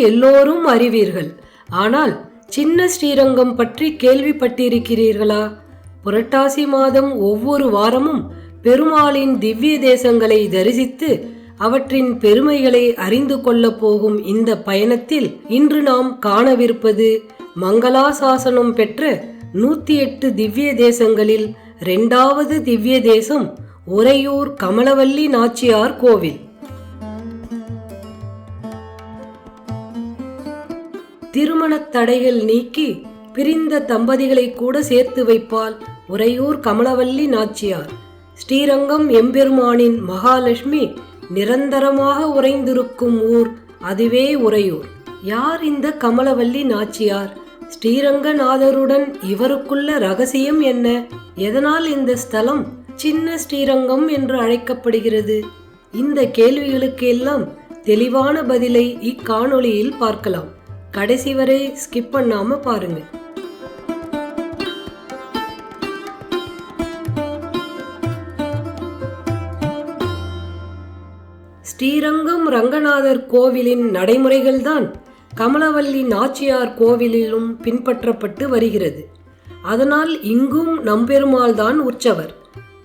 எல்லோரும் அறிவீர்கள். ஆனால் சின்ன ஸ்ரீரங்கம் பற்றி கேள்விப்பட்டிருக்கிறீர்களா? புரட்டாசி மாதம் ஒவ்வொரு வாரமும் பெருமாளின் திவ்ய தேசங்களை தரிசித்து அவற்றின் பெருமைகளை அறிந்து கொள்ளப் போகும் இந்த பயணத்தில் இன்று நாம் காணவிருப்பது மங்களாசாசனம் பெற்ற நூத்தி எட்டு திவ்ய தேசங்களில் இரண்டாவது திவ்ய தேசம் உறையூர் கமலவல்லி நாச்சியார் கோவில். திருமணத் தடைகள் நீக்கி பிரிந்த தம்பதிகளை கூட சேர்த்து வைப்பால் உறையூர் கமலவல்லி நாச்சியார். ஸ்ரீரங்கம் எம்பெருமானின் மகாலட்சுமி நிரந்தரமாக உறைந்திருக்கும் ஊர் அதுவே உறையூர். யார் இந்த கமலவல்லி நாச்சியார்? ஸ்ரீரங்கநாதருடன் இவருக்குள்ள ரகசியம் என்ன? எதனால் இந்த ஸ்தலம் சின்ன ஸ்ரீரங்கம் என்று அழைக்கப்படுகிறது? இந்த கேள்விகளுக்கு எல்லாம் தெளிவான பதிலை இக்காணொளியில் பார்க்கலாம். கடைசி வரை ஸ்கிப் பண்ணாம பாருங்க. ஸ்ரீரங்கம் ரங்கநாதர் கோவிலின் நடைமுறைகள்தான் கமலவல்லி நாச்சியார் கோவிலிலும் பின்பற்றப்பட்டு வருகிறது. அதனால் இங்கும் நம்பெருமாள் தான் உற்சவர்.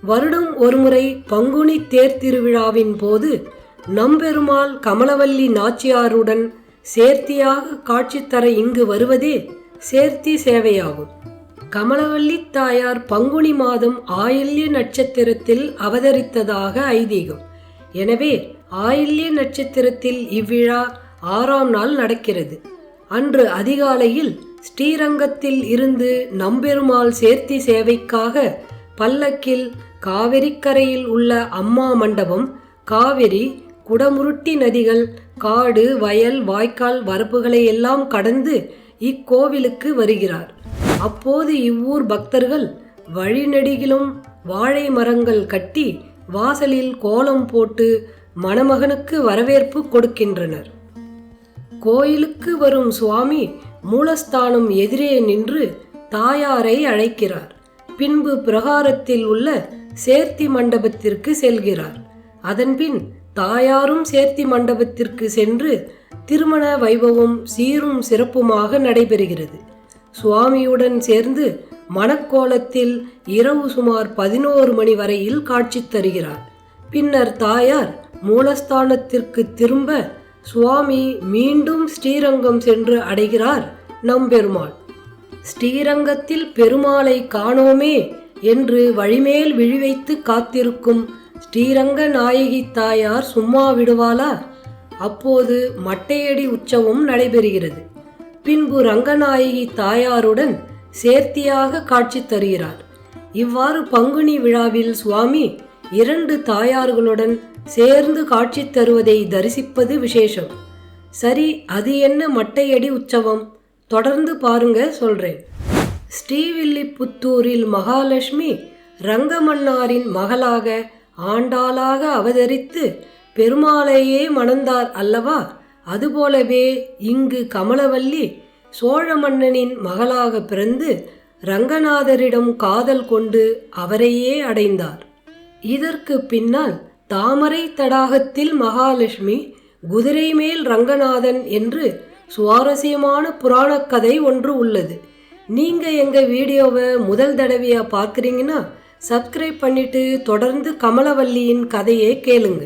வருடம் ஒருமுறை பங்குனி தேர் திருவிழாவின் போது நம்பெருமாள் கமலவல்லி நாச்சியாருடன் சேர்த்தியாக காட்சி தர இங்கு வருவதே சேர்த்தி சேவையாகும். கமலவல்லி தாயார் பங்குனி மாதம் ஆயில்ய நட்சத்திரத்தில் அவதரித்ததாக ஐதீகம். எனவே ஆயில்ய நட்சத்திரத்தில் இவ்விழா ஆறாம் நாள் நடக்கிறது. அன்று அதிகாலையில் ஸ்ரீரங்கத்தில் இருந்து நம்பெருமாள் சேர்த்தி சேவைக்காக பல்லக்கில் காவிரிக்கரையில் உள்ள அம்மா மண்டபம் காவிரி குடமுருட்டி நதிகள் காடு வயல் வாய்க்கால் வரப்புகளை எல்லாம் கடந்து இக்கோவிலுக்கு வருகிறார். அப்போது இவ்வூர் பக்தர்கள் வழிநெடுகிலும் வாழை மரங்கள் கட்டி வாசலில் கோலம் போட்டு மணமகனுக்கு வரவேற்பு கொடுக்கின்றனர். கோயிலுக்கு வரும் சுவாமி மூலஸ்தானம் எதிரே நின்று தாயாரை அழைக்கிறார். பின்பு பிரகாரத்தில் உள்ள சேர்த்தி மண்டபத்திற்கு செல்கிறார். அதன்பின் தாயாரும் சேர்த்தி மண்டபத்திற்கு சென்று திருமண வைபவம் சீரும் சிறப்புமாக நடைபெறுகிறது. சுவாமியுடன் சேர்ந்து மணக்கோலத்தில் இரவு சுமார் பதினோரு மணி வரையில் காட்சி தருகிறார். பின்னர் தாயார் மூலஸ்தானத்திற்கு திரும்ப சுவாமி மீண்டும் ஸ்ரீரங்கம் சென்று அடைகிறார் நம்பெருமாள். ஸ்ரீரங்கத்தில் பெருமாளை காணோமே என்று வழிமேல் விழிவைத்து காத்திருக்கும் ஸ்ரீரங்க நாயகி தாயார் சும்மா விடுவாளா? அப்போது மட்டையடி உற்சவம் நடைபெறுகிறது. பின்பு ரங்கநாயகி தாயாருடன் சேர்த்தியாக காட்சி தருகிறார். இவ்வாறு பங்குனி விழாவில் சுவாமி இரண்டு தாயார்களுடன் சேர்ந்து காட்சி தருவதை தரிசிப்பது விசேஷம். சரி அது என்ன மட்டையடி உற்சவம்? தொடர்ந்து பாருங்க சொல்றேன். ஸ்ரீவில்லிபுத்தூரில் மகாலட்சுமி ரங்கமன்னாரின் மகளாக ஆண்டாளாக அவதரித்து பெருமாளையே மணந்தார் அல்லவா? அதுபோலவே இங்கு கமலவல்லி சோழ மன்னனின் மகளாக பிறந்து ரங்கநாதரிடம் காதல் கொண்டு அவரையே அடைந்தார். இதற்கு பின்னால் தாமரை தடாகத்தில் மகாலட்சுமி குதிரை மேல் ரங்கநாதன் என்று சுவாரஸ்யமான புராணக் கதை ஒன்று உள்ளது. நீங்கள் எங்கள் வீடியோவை முதல் தடவையாக பார்க்குறீங்கன்னா சப்ஸ்கிரைப் பண்ணிட்டு தொடர்ந்து கமலவல்லியின் கதையை கேளுங்க.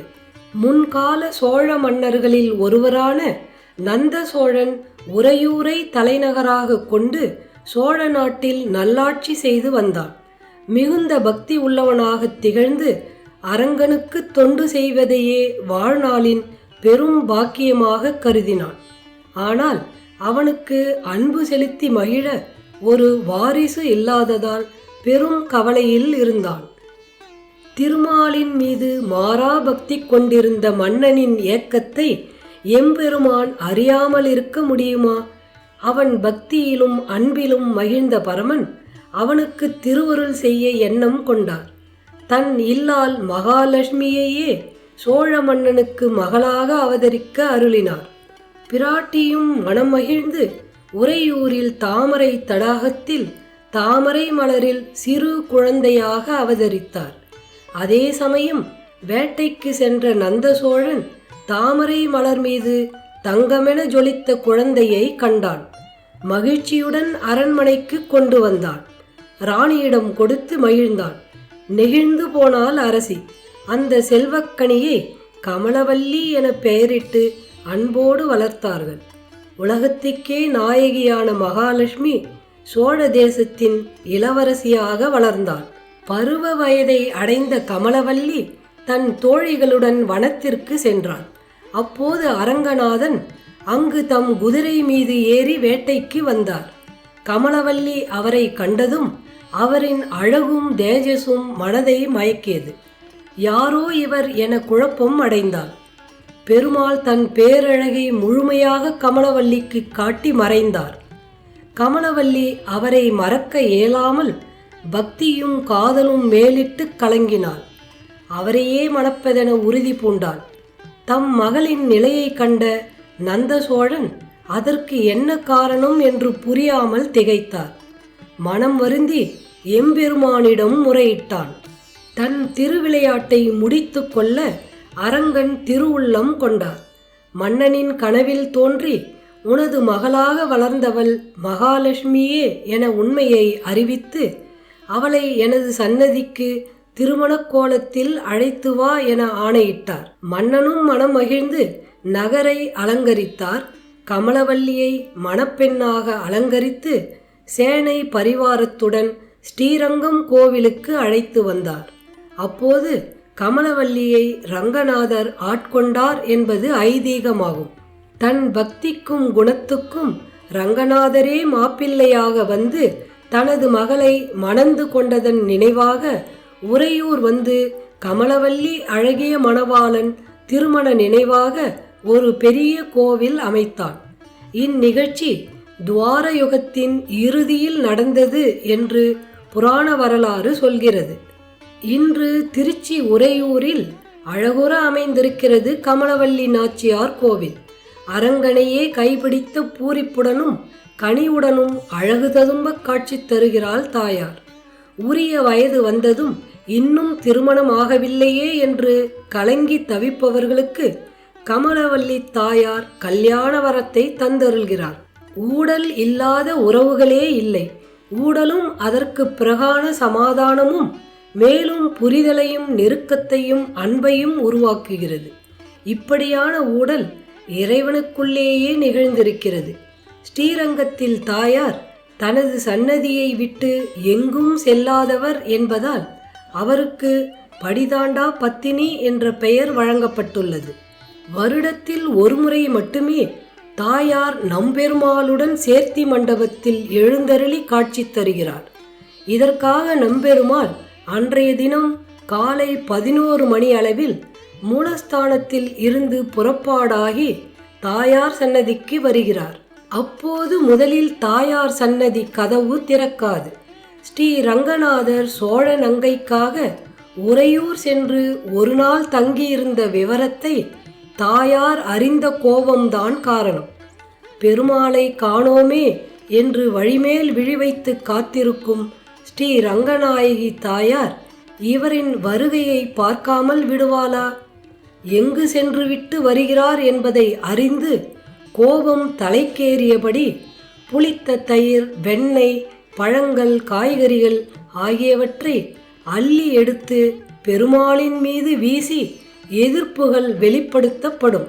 முன்கால சோழ மன்னர்களில் ஒருவரான நந்த சோழன் உறையூரை தலைநகராக கொண்டு சோழ நாட்டில் நல்லாட்சி செய்து வந்தான். மிகுந்த பக்தி உள்ளவனாக திகழ்ந்து அரங்கனுக்கு தொண்டு செய்வதையே வாழ்நாளின் பெரும் பாக்கியமாக கருதினான். ஆனால் அவனுக்கு அன்பு செலுத்தி மகிழ ஒரு வாரிசு இல்லாததால் பெரும் கவலையில் இருந்தான். திருமாலின் மீது மாறா பக்தி கொண்டிருந்த மன்னனின் ஏக்கத்தை எம்பெருமான் அறியாமல் இருக்க முடியுமா? அவன் பக்தியிலும் அன்பிலும் மகிழ்ந்த பரமன் அவனுக்கு திருவருள் செய்ய எண்ணம் கொண்டார் தன் இல்லால் மகாலட்சுமியையே சோழ மன்னனுக்கு மகளாக அவதரிக்க அருளினார் பிராட்டியும் மனம் மகிழ்ந்து உறையூரில் தாமரை தடாகத்தில் தாமரை மலரில் சிறு குழந்தையாக அவதரித்தார். அதே சமயம் வேட்டைக்கு சென்ற நந்த சோழன் தாமரை மலர் மீது தங்கமென ஜொலித்த குழந்தையை கண்டான். மகிழ்ச்சியுடன் அரண்மனைக்கு கொண்டு வந்தான். ராணியிடம் கொடுத்து மகிழ்ந்தான். நெகிழ்ந்து போனால் அரசி. அந்த செல்வக்கனியை கமலவல்லி என பெயரிட்டு அன்போடு வளர்த்தார்கள். உலகத்துக்கே நாயகியான மகாலட்சுமி சோழ தேசத்தின் இளவரசியாக வளர்ந்தாள் பருவ வயதை அடைந்த கமலவல்லி தன் தோழிகளுடன் வனத்திற்கு சென்றாள் அப்போது அரங்கநாதன் அங்கு தம் குதிரை மீது ஏறி வேட்டைக்கு வந்தார். கமலவல்லி அவரை கண்டதும் அவரின் அழகும் தேஜஸும் மனதை மயக்கியது. யாரோ இவர் என குழப்பம் அடைந்தாள் பெருமாள் தன் பேரழகை முழுமையாக கமலவல்லிக்கு காட்டி மறைந்தார். கமலவல்லி அவரை மறக்க இயலாமல் பக்தியும் காதலும் மேலிட்டு கலங்கினாள். அவரையே மணப்பதென உறுதி பூண்டாள். தம் மகளின் நிலையை கண்ட நந்த சோழன் அதற்கு என்ன காரணம் என்று புரியாமல் திகைத்தார். மனம் வருந்தி எம்பெருமானிடம் முறையிட்டான். தன் திருவிளையாட்டை முடித்து கொள்ள அரங்கன் திருவுள்ளம் கொண்டார். மன்னனின் கனவில் தோன்றி உனது மகளாக வளர்ந்தவள் மகாலட்சுமியே என உண்மையை அறிவித்து அவளை எனது சன்னதிக்கு திருமணக் கோலத்தில் அழைத்து வா என ஆணையிட்டார். மன்னனும் மனம் மகிழ்ந்து நகரை அலங்கரித்தார். கமலவல்லியை மணப்பெண்ணாக அலங்கரித்து சேனை பரிவாரத்துடன் ஸ்ரீரங்கம் கோவிலுக்கு அழைத்து வந்தார். அப்போது கமலவல்லியை ரங்கநாதர் ஆட்கொண்டார் என்பது ஐதீகமாகும். தன் பக்திக்கும் குணத்துக்கும் ரங்கநாதரே மாப்பிள்ளையாக வந்து தனது மகளை மணந்து கொண்டதன் நினைவாக உறையூர் வந்து கமலவல்லி அழகிய மணவாளன் திருமண நினைவாக ஒரு பெரிய கோவில் அமைத்தான். இந்நிகழ்ச்சி துவாரயுகத்தின் இறுதியில் நடந்தது என்று புராண வரலாறு சொல்கிறது. இன்று திருச்சி உறையூரில் அழகுற அமைந்திருக்கிறது கமலவல்லி நாச்சியார் கோவில். அரங்கனையே கைப்பிடித்த பூரிப்புடனும் கனிவுடனும் அழகு ததும்ப காட்சி தருகிறாள் தாயார். உரிய வயது வந்ததும் இன்னும் திருமணம் ஆகவில்லையே என்று கலங்கி தவிப்பவர்களுக்கு கமலவல்லி தாயார் கல்யாண வரத்தை தந்தருள்கிறார். ஊடல் இல்லாத உறவுகளே இல்லை. ஊடலும் அதற்கு பிரகான சமாதானமும் மேலும் புரிதலையும் நெருக்கத்தையும் அன்பையும் உருவாக்குகிறது. இப்படியான ஊடல் இறைவனுக்குள்ளேயே நிகழ்ந்திருக்கிறது. ஸ்ரீரங்கத்தில் தாயார் தனது சன்னதியை விட்டு எங்கும் செல்லாதவர் என்பதால் அவருக்கு படிதாண்டா பத்தினி என்ற பெயர் வழங்கப்பட்டுள்ளது. வருடத்தில் ஒருமுறை மட்டுமே தாயார் நம்பெருமாளுடன் சேர்த்தி மண்டபத்தில் எழுந்தருளி காட்சி தருகிறார். இதற்காக நம்பெருமாள் அன்றைய தினம் காலை பதினோரு மணி அளவில் மூலஸ்தானத்தில் இருந்து புறப்பாடாகி தாயார் சன்னதிக்கு வருகிறார். அப்போது முதலில் தாயார் சன்னதி கதவு திறக்காது. ஸ்ரீ ரங்கநாதர் சோழ நங்கைக்காக உறையூர் சென்று ஒரு நாள் தங்கியிருந்த விவரத்தை தாயார் அறிந்த கோபம்தான் காரணம். பெருமாளை காணோமே என்று வழிமேல் விழிவைத்து காத்திருக்கும் ஸ்ரீ ரங்கநாயகி தாயார் இவரின் வருகையை பார்க்காமல் விடுவாளா? எங்கு சென்று விட்டு வருகிறார் என்பதை அறிந்து கோபம் தலைக்கேறியபடி புளித்த தயிர் வெண்ணெய் பழங்கள் காய்கறிகள் ஆகியவற்றை அள்ளி எடுத்து பெருமாளின் மீது வீசி எதிர்ப்புகள் வெளிப்படுத்தப்படும்.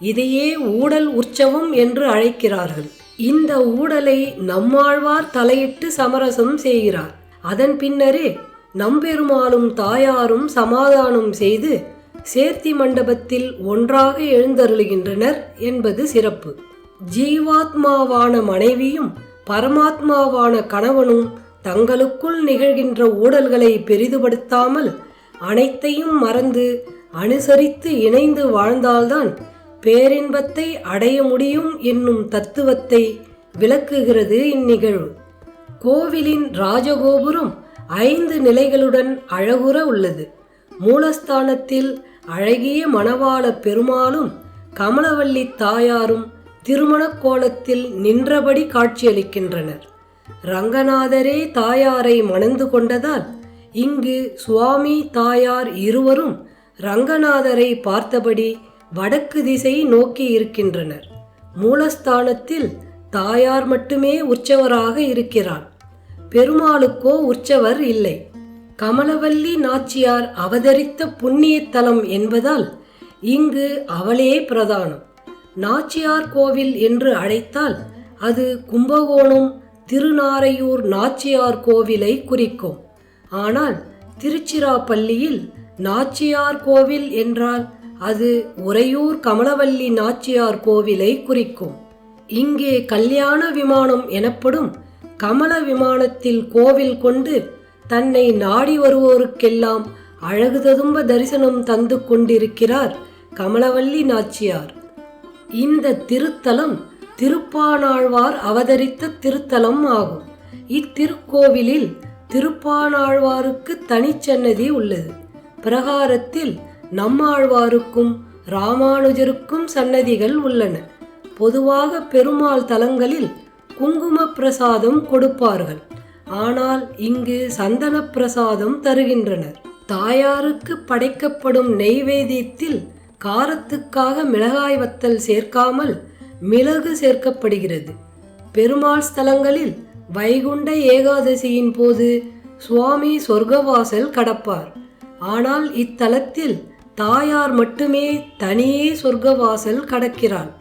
இதையே ஊடல் உற்சவம் என்று அழைக்கிறார்கள். இந்த ஊடலை நம்மாழ்வார் தலையிட்டு சமரசம் செய்கிறார். அதன் பின்னரே நம்பெருமாளும் தாயாரும் சமாதானம் செய்து சேர்த்தி மண்டபத்தில் ஒன்றாக எழுந்தருளுகின்றனர் என்பது சிறப்பு. ஜீவாத்மாவான மனைவியும் பரமாத்மாவான கணவனும் தங்களுக்குள் நிகழ்கின்ற ஊடல்களை பெரிதுபடுத்தாமல் அனைத்தையும் மறந்து அனுசரித்து இணைந்து வாழ்ந்தால்தான் பேரின்பத்தை அடைய முடியும் என்னும் தத்துவத்தை விளக்குகிறது இந்நிகழ்வு. கோவிலின் ராஜகோபுரம் ஐந்து நிலைகளுடன் அழகுற உள்ளது. மூலஸ்தானத்தில் அழகிய மணவாள பெருமாளும் கமலவல்லி தாயாரும் திருமண கோலத்தில் நின்றபடி காட்சியளிக்கின்றனர். ரங்கநாதரே தாயாரை மணந்து கொண்டதால் இங்கு சுவாமி தாயார் இருவரும் ரங்கநாதரை பார்த்தபடி வடக்கு திசை நோக்கி இருக்கின்றனர். மூலஸ்தானத்தில் தாயார் மட்டுமே உற்சவராக இருக்கிறார் பெருமாளுக்கோ உற்சவர் இல்லை. கமலவல்லி நாச்சியார் அவதரித்த புண்ணிய தலம் என்பதால் இங்கு அவளே பிரதானம். நாச்சியார் கோவில் என்று அழைத்தால் அது கும்பகோணம் திருநாரையூர் நாச்சியார் கோவிலை குறிக்கும். ஆனால் திருச்சிராப்பள்ளியில் நாச்சியார் கோவில் என்றால் அது உறையூர் கமலவல்லி நாச்சியார் கோவிலை குறிக்கும். இங்கே கல்யாண விமானம் எனப்படும் கமல விமானத்தில் கோவில் கொண்டு தன்னை நாடி வருவோருக்கெல்லாம் அழகு ததும்ப தரிசனம் தந்து கொண்டிருக்கிறார் கமலவல்லி நாச்சியார். இந்த திருத்தலம் திருப்பானாழ்வார் அவதரித்த திருத்தலம் ஆகும். இத்திருக்கோவிலில் திருப்பானாழ்வாருக்கு தனிச்சன்னதி உள்ளது. பிரகாரத்தில் நம்மாழ்வாருக்கும் ராமானுஜருக்கும் சன்னதிகள் உள்ளன. பொதுவாக பெருமாள் தலங்களில் குங்கும பிரசாதம் கொடுப்பார்கள். ஆனால் இங்கு சந்தன பிரசாதம் தருகின்றனர் தாயாருக்கு படைக்கப்படும் நெய்வேதியத்தில் காரத்துக்காக மிளகாய் வத்தல் சேர்க்காமல் மிளகு சேர்க்கப்படுகிறது. பெருமாள் ஸ்தலங்களில் வைகுண்ட ஏகாதசியின் போது சுவாமி சொர்க்கவாசல் கடப்பார். ஆனால் இத்தலத்தில் தாயார் மட்டுமே தனியே சொர்க்கவாசல் கடக்கிறாள்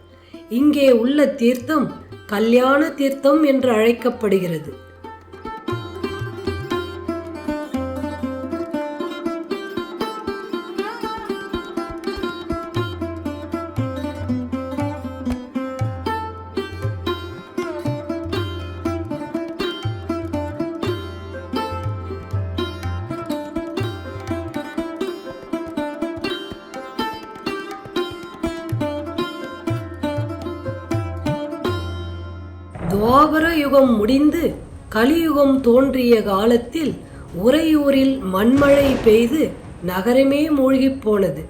இங்கே உள்ள தீர்த்தம் கல்யாண தீர்த்தம் என்று அழைக்கப்படுகிறது. துவாபர யுகம் முடிந்து கலியுகம் தோன்றிய காலத்தில் உறையூரில் மண்மழை பெய்து நகரமே மூழ்கிப் போனது.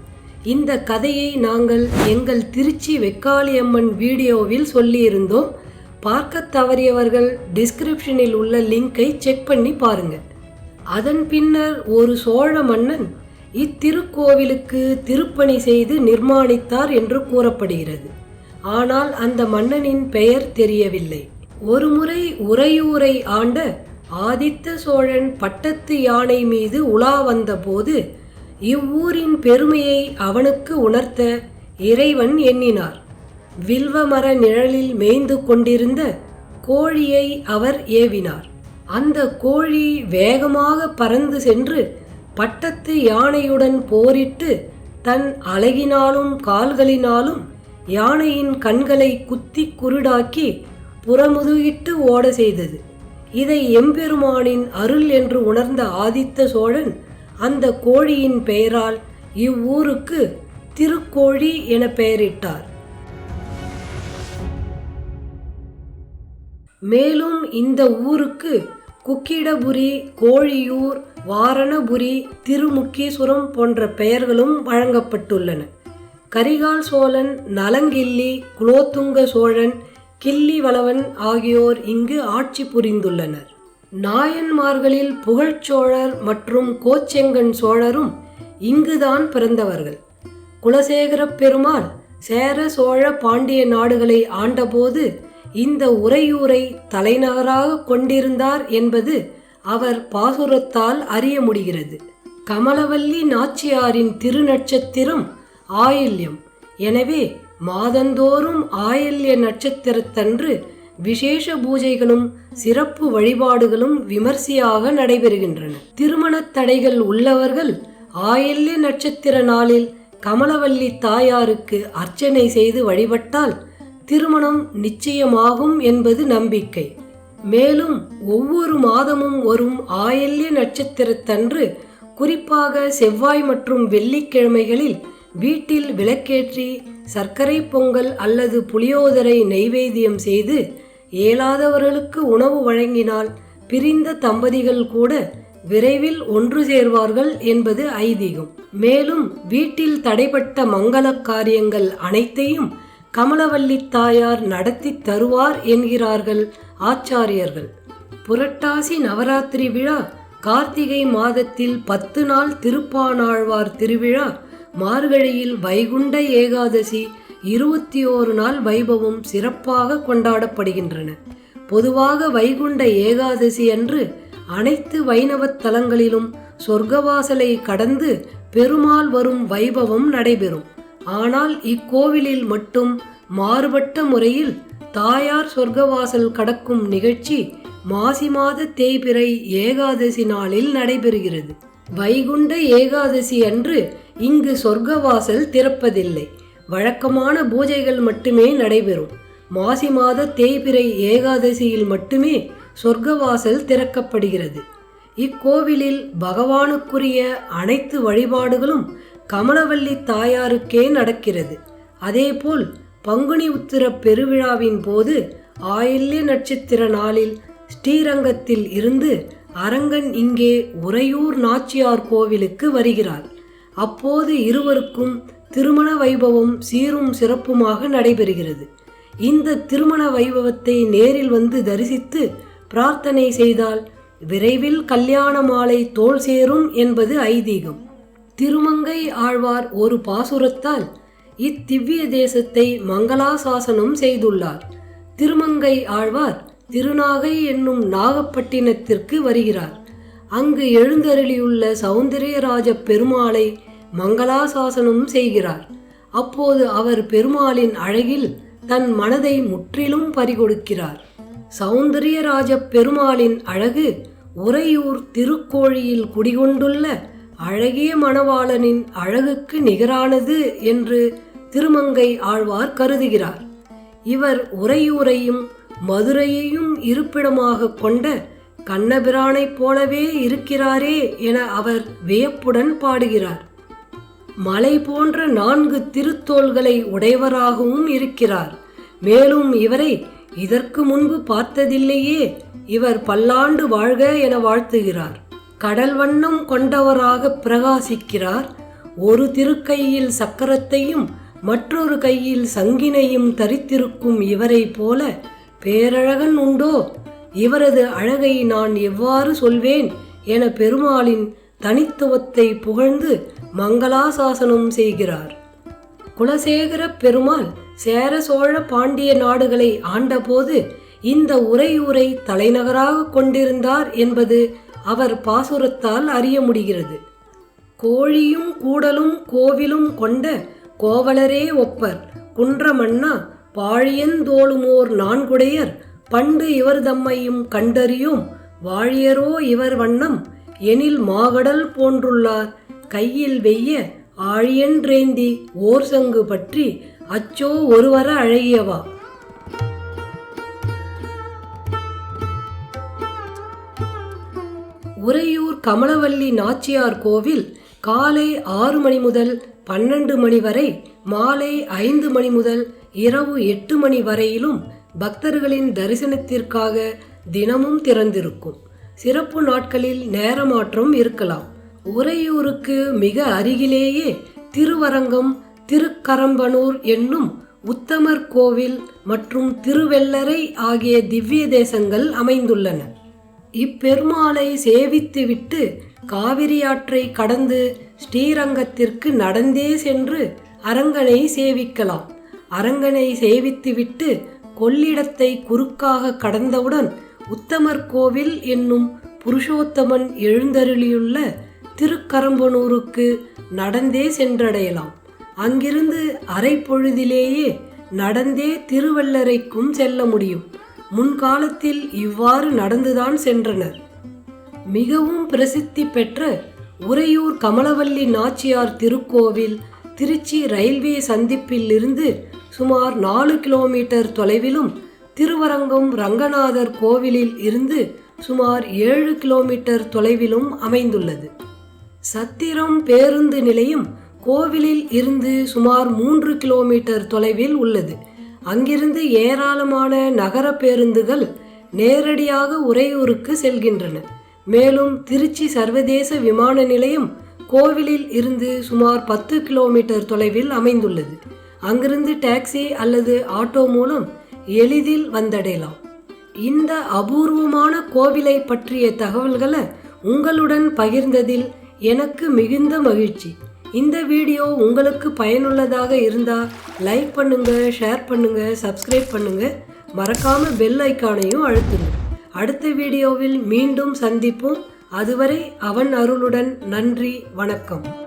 இந்த கதையை நாங்கள் எங்கள் திருச்சி வெக்காளியம்மன் வீடியோவில் சொல்லியிருந்தோம். பார்க்க தவறியவர்கள் டிஸ்கிரிப்ஷனில் உள்ள லிங்கை செக் பண்ணி பாருங்க. அதன் பின்னர் ஒரு சோழ மன்னன் இத்திருக்கோவிலுக்கு திருப்பணி செய்து நிர்மாணித்தார் என்று கூறப்படுகிறது. ஆனால் அந்த மன்னனின் பெயர் தெரியவில்லை. ஒருமுறை உறையூரை ஆண்ட ஆதித்த சோழன் பட்டத்து யானை மீது உலா வந்தபோது இவ்வூரின் பெருமையை அவனுக்கு உணர்த்த இறைவன் எண்ணினார். வில்வமர நிழலில் மேய்ந்து கொண்டிருந்த கோழியை அவர் ஏவினார். அந்த கோழி வேகமாக பறந்து சென்று பட்டத்து யானையுடன் போரிட்டு தன் அழகினாலும் கால்களினாலும் யானையின் கண்களை குத்தி குருடாக்கி புறமுதுகிட்டு ஓட செய்தது. இதை எம்பெருமானின் அருள் என்று உணர்ந்த ஆதித்த சோழன் அந்த கோழியின் பெயரால் இவ்வூருக்கு திருக்கோழி என பெயரிட்டார். மேலும் இந்த ஊருக்கு குக்கிடபுரி கோழியூர் வாரணபுரி திருமுக்கீஸ்வரம் போன்ற பெயர்களும் வழங்கப்பட்டுள்ளன. கரிகால் சோழன் நலங்கிள்ளி குலோத்துங்க சோழன் கிள்ளி வளவன் ஆகியோர் இங்கு ஆட்சி புரிந்துள்ளனர். நாயன்மார்களில் புகழ்ச்சோழர் மற்றும் கோச்செங்கன் சோழரும் இங்குதான் பிறந்தவர்கள். குலசேகரப் பெருமாள் சேர சோழ பாண்டிய நாடுகளை ஆண்டபோது இந்த உறையூரை தலைநகராக கொண்டிருந்தார் என்பது அவர் பாசுரத்தால் அறிய முடிகிறது. கமலவல்லி நாச்சியாரின் திருநட்சத்திரம் ஆயில்யம். எனவே மாதந்தோறும் ஆயல்ய நட்சத்திரத்தன்று விசேஷ பூஜைகளும் சிறப்பு வழிபாடுகளும் விமர்சையாக நடைபெறுகின்றன. திருமணத் தடைகள் உள்ளவர்கள் ஆயல்ய நட்சத்திர நாளில் கமலவல்லி தாயாருக்கு அர்ச்சனை செய்து வழிபட்டால் திருமணம் நிச்சயமாகும் என்பது நம்பிக்கை. மேலும் ஒவ்வொரு மாதமும் வரும் ஆயல்ய நட்சத்திரத்தன்று குறிப்பாக செவ்வாய் மற்றும் வெள்ளிக்கிழமைகளில் வீட்டில் விளக்கேற்றி சர்க்கரை பொங்கல் அல்லது புளியோதரை நெய்வேத்தியம் செய்து இயலாதவர்களுக்கு உணவு வழங்கினால் பிரிந்த தம்பதிகள் கூட விரைவில் ஒன்று சேர்வார்கள் என்பது ஐதீகம். மேலும் வீட்டில் தடைப்பட்ட மங்கள காரியங்கள் அனைத்தையும் கமலவல்லி தாயார் நடத்தி தருவார் என்கிறார்கள் ஆச்சாரியர்கள். புரட்டாசி நவராத்திரி விழா கார்த்திகை மாதத்தில் பத்து நாள் திருப்பானாழ்வார் திருவிழா மார்கழியில் வைகுண்ட ஏகாதசி இருபத்தி ஓரு நாள் வைபவம் சிறப்பாக கொண்டாடப்படுகின்றன. பொதுவாக வைகுண்ட ஏகாதசி அன்று அனைத்து வைணவத் தலங்களிலும் சொர்க்கவாசலை கடந்து பெருமாள் வரும் வைபவம் நடைபெறும். ஆனால் இக்கோவிலில் மட்டும் மாறுபட்ட முறையில் தாயார் சொர்க்கவாசல் கடக்கும் நிகழ்ச்சி மாசி மாத தேய்பிறை ஏகாதசி நாளில் நடைபெறுகிறது. வைகுண்ட ஏகாதசி அன்று இங்கு சொர்க்கவாசல் திறப்பதில்லை. வழக்கமான பூஜைகள் மட்டுமே நடைபெறும். மாசி மாத தேய்பிறை ஏகாதசியில் மட்டுமே சொர்க்கவாசல் திறக்கப்படுகிறது. இக்கோவிலில் பகவானுக்குரிய அனைத்து வழிபாடுகளும் கமலவல்லி தாயாருக்கே நடக்கிறது. அதேபோல் பங்குனி உத்திர பெருவிழாவின் போது ஆயில்ய நட்சத்திர நாளில் ஸ்ரீரங்கத்தில் இருந்து அரங்கன் இங்கே உறையூர் நாச்சியார் கோவிலுக்கு வருகிறார். அப்போது இருவருக்கும் திருமண வைபவம் சீரும் சிறப்புமாக நடைபெறுகிறது. இந்த திருமண வைபவத்தை நேரில் வந்து தரிசித்து பிரார்த்தனை செய்தால் விரைவில் கல்யாண மாலை தோல் சேரும் என்பது ஐதீகம். திருமங்கை ஆழ்வார் ஒரு பாசுரத்தால் இத்திவ்ய தேசத்தை மங்களாசாசனம் செய்துள்ளார். திருமங்கை ஆழ்வார் திருநாகை என்னும் நாகப்பட்டினத்திற்கு வருகிறார். அங்கு எழுந்தருளியுள்ள சௌந்தரியராஜ பெருமாளை மங்களாசாசனம் செய்கிறார். அப்போது அவர் பெருமாளின் அழகில் தன் மனதை முற்றிலும் பறிகொடுக்கிறார். சௌந்தரியராஜ பெருமாளின் அழகு உறையூர் திருக்கோழியில் குடிகொண்டுள்ள அழகிய மணவாளனின் அழகுக்கு நிகரானது என்று திருமங்கை ஆழ்வார் கருதுகிறார். இவர் உறையூரையும் மதுரையையும் இருப்பிடமாக கொண்ட கண்ணபிரானைப் போலவே இருக்கிறாரே என அவர் வியப்புடன் பாடுகிறார். மலை போன்ற நான்கு திருத்தோள்களை உடையவராகவும் இருக்கிறார். மேலும் இவரை இதற்கு முன்பு பார்த்ததில்லையே இவர் பல்லாண்டு வாழ்க என வாழ்த்துகிறார். கடல் வண்ணம் கொண்டவராக பிரகாசிக்கிறார். ஒரு திருக்கையில் சக்கரத்தையும் மற்றொரு கையில் சங்கினையும் தரித்திருக்கும் இவரைப் போல பேரழகன் உண்டோ? இவரது அழகை நான் எவ்வாறு சொல்வேன்? என பெருமாளின் தனித்துவத்தை புகழ்ந்து மங்களாசாசனம் செய்கிறார். குலசேகர பெருமாள் சேர சோழ பாண்டிய நாடுகளை ஆண்டபோது இந்த உறையூரை தலைநகராக கொண்டிருந்தார் என்பது அவர் பாசுரத்தால் அறிய முடிகிறது. கோழியும் கூடலும் கோவிலும் கொண்ட கோவலரே ஒப்பர். குன்றமன்னா பாழியந்தோளுமோர் நான்குடையர் பண்டு இவர் தம்மையும் கண்டறியும் வாழியரோ இவர் வண்ணம் எனில் மாகடல் போன்றுள்ளார். கையில் வெய்ய ஆழியன்றேந்தி ஓர் சங்கு பற்றி அச்சோ ஒருவர அழகியவா? உறையூர் கமலவல்லி நாச்சியார் கோவில் காலை ஆறு மணி முதல் பன்னெண்டு மணி வரை மாலை ஐந்து மணி முதல் இரவு எட்டு மணி வரையிலும் பக்தர்களின் தரிசனத்திற்காக தினமும் திறந்திருக்கும். சிறப்பு நாட்களில் நேரமாற்றம் இருக்கலாம். உறையூருக்கு மிக அருகிலேயே திருவரங்கம் திருக்கரம்பனூர் என்னும் உத்தமர் கோவில் மற்றும் திருவெள்ளரை ஆகிய திவ்ய தேசங்கள் அமைந்துள்ளன. இப்பெருமாளை சேவித்துவிட்டு காவிரி ஆற்றை கடந்து ஸ்ரீரங்கத்திற்கு நடந்தே சென்று அரங்கனை சேவிக்கலாம். அரங்கனை சேவித்துவிட்டு கொள்ளிடத்தை குறுக்காக கடந்தவுடன் உத்தமர் கோவில் என்னும் புருஷோத்தமன் எழுந்தருளியுள்ள திருக்கரம்பனூருக்கு நடந்தே சென்றடையலாம். அங்கிருந்து அரை பொழுதிலேயே நடந்தே திருவள்ளரைக்கும் செல்ல முடியும். முன்காலத்தில் இவ்வாறு நடந்துதான் சென்றனர். மிகவும் பிரசித்தி பெற்ற உறையூர் கமலவல்லி நாச்சியார் திருக்கோவில் திருச்சி ரயில்வே சந்திப்பில் இருந்து சுமார் நாலு கிலோமீட்டர் தொலைவிலும் திருவரங்கம் ரங்கநாதர் கோவிலில் இருந்து சுமார் ஏழு கிலோமீட்டர் தொலைவிலும் அமைந்துள்ளது. சத்திரம் பேருந்து நிலையம் கோவிலில் இருந்து சுமார் மூன்று கிலோமீட்டர் தொலைவில் உள்ளது. அங்கிருந்து ஏராளமான நகர பேருந்துகள் நேரடியாக உறையூருக்கு செல்கின்றன. மேலும் திருச்சி சர்வதேச விமான நிலையம் கோவிலில் இருந்து சுமார் பத்து கிலோமீட்டர் தொலைவில் அமைந்துள்ளது. அங்கிருந்து டாக்ஸி அல்லது ஆட்டோ மூலம் எளிதில் வந்தடையலாம். இந்த அபூர்வமான கோவிலை பற்றிய தகவல்களை உங்களுடன் பகிர்ந்ததில் எனக்கு மிகுந்த மகிழ்ச்சி. இந்த வீடியோ உங்களுக்கு பயனுள்ளதாக இருந்தால் லைக் பண்ணுங்க ஷேர் பண்ணுங்க சப்ஸ்கிரைப் பண்ணுங்க. மறக்காம பெல் ஐக்கானையும் அழுத்துங்க. அடுத்த வீடியோவில் மீண்டும் சந்திப்போம். அதுவரை அவன் அருளுடன் நன்றி வணக்கம்.